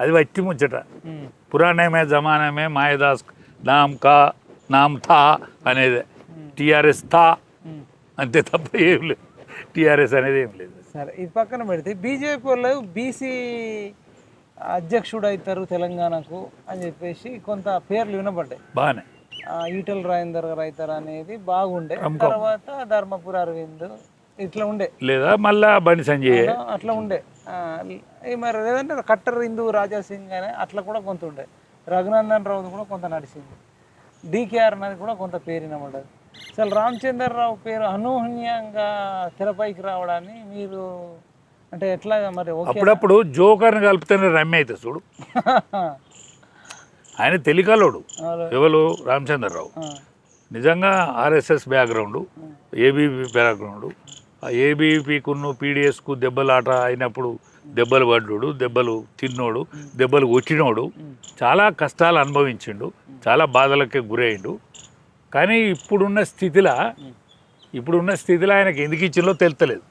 అది వట్టి ముచ్చట. పురాణమే జమానమే మాయదాస్ నామ్ కా నామ్ థా అనేది. టిఆర్ఎస్ థా. అంతే తప్ప ఏం లేదు. టిఆర్ఎస్ అనేది ఏం లేదు. సరే ఇది పక్కన పెడితే బీజేపీ వాళ్ళు బీసీ అధ్యక్షుడు అవుతారు తెలంగాణకు అని చెప్పేసి కొంత పేర్లు వినబడ్డాయి బాగానే ఈటల రాజేందర్ గారు అవుతారు అనేది బాగుండే. తర్వాత ధర్మపురి అరవింద్ ఇట్లా ఉండే. లేదా మళ్ళా బండి సంజయ్. అట్లా ఉండే. మరి లేదంటే కట్టర్ హిందూ రాజా సింగ్ అని అట్లా కూడా కొంత ఉండే. రఘునందన్ రావు కూడా కొంత నడిచింది. డికేఆర్ అనేది కూడా కొంత పేరు వినబడ్డది. అసలు రామచంద్రరావు పేరు అనూహ్యంగా తెరపైకి రావడాన్ని మీరు అంటే ఎట్లా మరి అప్పుడప్పుడు జోకర్ని కలిపితేనే రమ్య అవుతుంది చూడు. ఆయన తెలికలోడు. ఎవరు? రామచంద్రరావు. నిజంగా ఆర్ఎస్ఎస్ బ్యాక్గ్రౌండ్ ఏబీపీ బ్యాక్గ్రౌండ్ ఏబీపీకును పీడిఎస్కు దెబ్బలాట అయినప్పుడు దెబ్బలు పడ్డాడు దెబ్బలు తిన్నోడు దెబ్బలు కొట్టినోడు చాలా కష్టాలు అనుభవించిండు చాలా బాధలకి గురయ్యిండు కానీ ఇప్పుడున్న స్థితిలో ఇప్పుడున్న స్థితిలో ఆయనకి ఎందుకు ఇచ్చిందో తెలుతలేదు